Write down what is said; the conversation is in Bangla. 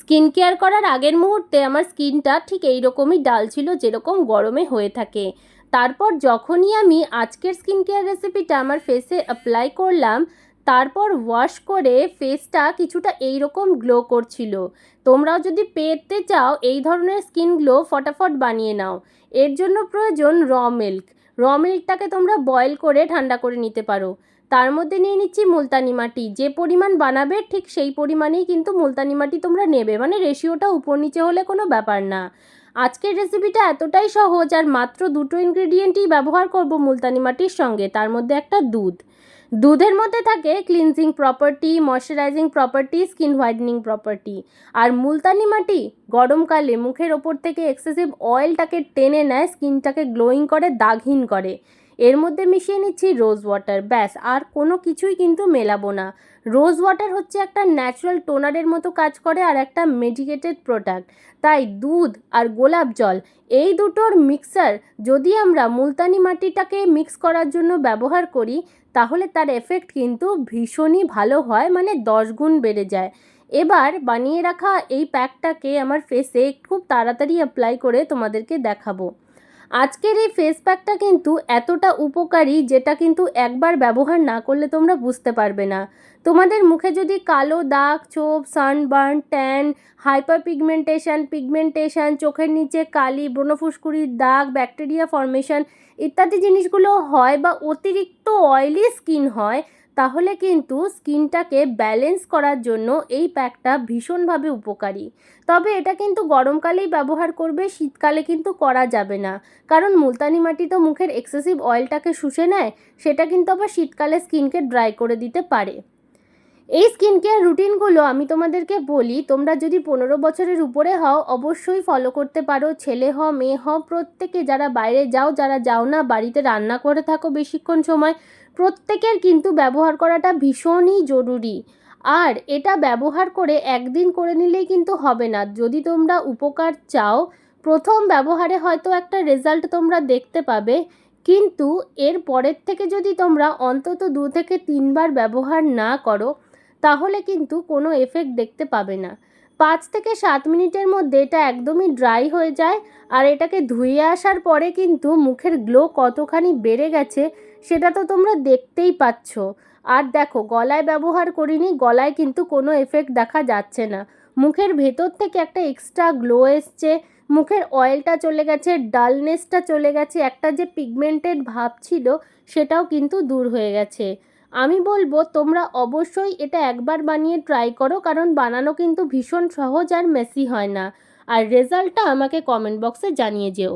স্কিন কেয়ার করার আগের মুহূর্তে আমার স্কিনটা ঠিক এই রকমই ডাল ছিল যেরকম গরমে হয়ে থাকে। তারপর যখনই আমি আজকের স্কিন কেয়ার রেসিপিটা আমার ফেসে অ্যাপ্লাই করলাম, তারপর ওয়াশ করে ফেসটা কিছুটা এই রকম গ্লো করছিল। তোমরাও যদি পেতে চাও, এই ধরনের স্কিন গ্লো ফটাফট বানিয়ে নাও। এর জন্য প্রয়োজন র মিল্ক র মিল্কটাকে তোমরা বয়েল করে ঠান্ডা করে নিতে পারো। তার মধ্যে নিয়ে নিচ্ছি মুলতানি মাটি। যে পরিমাণ বানাবে ঠিক সেই পরিমাণেই কিন্তু মুলতানি মাটি তোমরা নেবে। মানে রেশিওটা উপর নিচে হলে কোনো ব্যাপার না। আজকের রেসিপিটা এতটাই সহজ আর মাত্র দুটো ইনগ্রিডিয়েন্টই ব্যবহার করব মুলতানি মাটির সঙ্গে। তার মধ্যে একটা দুধ। দুধের মধ্যে থাকে cleansing property moisturising property skin whitening property আর মুলতানি মাটি গরমকালে মুখের ওপর থেকে এক্সেসিভ অয়েলটাকে টেনে নেয় স্কিনটাকে গ্লোয়িং করে, দাগহীন করে। এর মধ্যে মিশিয়ে নিচ্ছি রোজ ওয়াটার ব্যাস, আর কোনো কিছুই কিন্তু মেলাবো না। রোজ ওয়াটার হচ্ছে একটা ন্যাচারাল টোনারের মতো কাজ করে আর একটা মেডিকেটেড প্রোডাক্ট তাই দুধ আর গোলাপ জল, এই দুটোর মিক্সার যদি আমরা মুলতানি মাটিটাকে মিক্স করার জন্য ব্যবহার করি, তাহলে তার এফেক্ট কিন্তু ভীষণই ভালো হয় মানে দশ গুণ বেড়ে যায়। এবার বানিয়ে রাখা এই প্যাকটাকে আমার ফেসে খুব তাড়াতাড়ি অ্যাপ্লাই করে তোমাদেরকে দেখাবো। আজকের এই ফেস প্যাকটা কিন্তু এতটা উপকারী যেটা কিন্তু একবার ব্যবহার না করলে তোমরা বুঝতে পারবে না। তোমাদের মুখে যদি কালো দাগ, ছোপ sunburn tan hyper pigmentation pigmentation চোখের নিচে কালি ব্রণফুসকুড়ির দাগ ব্যাকটেরিয়া ফর্মেশন ইত্যাদি জিনিসগুলো হয় বা অতিরিক্ত অয়েলি স্কিন হয় তাহলে কিন্তু স্কিনটাকে ব্যালেন্স করার জন্য এই প্যাকটা ভীষণভাবে উপকারী। তবে এটা কিন্তু গরমকালেই ব্যবহার করবে, শীতকালে কিন্তু করা যাবে না। কারণ মুলতানি মাটি তো মুখের এক্সেসিভ অয়েলটাকে শুষে নেয়, সেটা কিন্তু আবার শীতকালে স্কিনকে ড্রাই করে দিতে পারে। এই স্কিন কেয়ার রুটিনগুলো আমি তোমাদেরকে বলি, তোমরা যদি পনেরো বছরের উপরে হও, অবশ্যই ফলো করতে পারো। ছেলে হও, মেয়ে হও, প্রত্যেকে যারা বাইরে যাও, যারা যাও না, বাড়িতে রান্না করে থাকো বেশিক্ষণ সময়, প্রত্যেকের কিন্তু ব্যবহার করাটা ভীষণই জরুরি। আর এটা ব্যবহার করে একদিন করে নিলেই কিন্তু হবে না। যদি তোমরা উপকার চাও, প্রথম ব্যবহারে হয়তো একটা রেজাল্ট তোমরা দেখতে পাবে, কিন্তু এর পরের থেকে যদি তোমরা অন্তত দু থেকে তিনবার ব্যবহার না করো তাহলে কিন্তু কোনো এফেক্ট দেখতে পাবে না। পাঁচ থেকে সাত মিনিটের মধ্যে এটা একদমই ড্রাই হয়ে যায় আর এটাকে ধুয়ে আসার পরে কিন্তু মুখের গ্লো কতখানি বেড়ে গেছে সেটা তো তোমরা দেখতেই পাচ্ছ। আর দেখো, গলায় ব্যবহার করিনি, গলায় কিন্তু কোনো এফেক্ট দেখা যাচ্ছে না। মুখের ভেতর থেকে একটা এক্সট্রা গ্লো এসছে, মুখের অয়েলটা চলে গেছে ডালনেসটা চলে গেছে, একটা যে পিগমেন্টেড ভাব ছিল সেটাও কিন্তু দূর হয়ে গেছে। আমি বলব, তোমরা অবশ্যই এটা একবার বানিয়ে ট্রাই করো, কারণ বানানো কিন্তু ভীষণ সহজ আর মেসি হয় না। আর রেজাল্টটা আমাকে কমেন্ট বক্সে জানিয়ে যেও।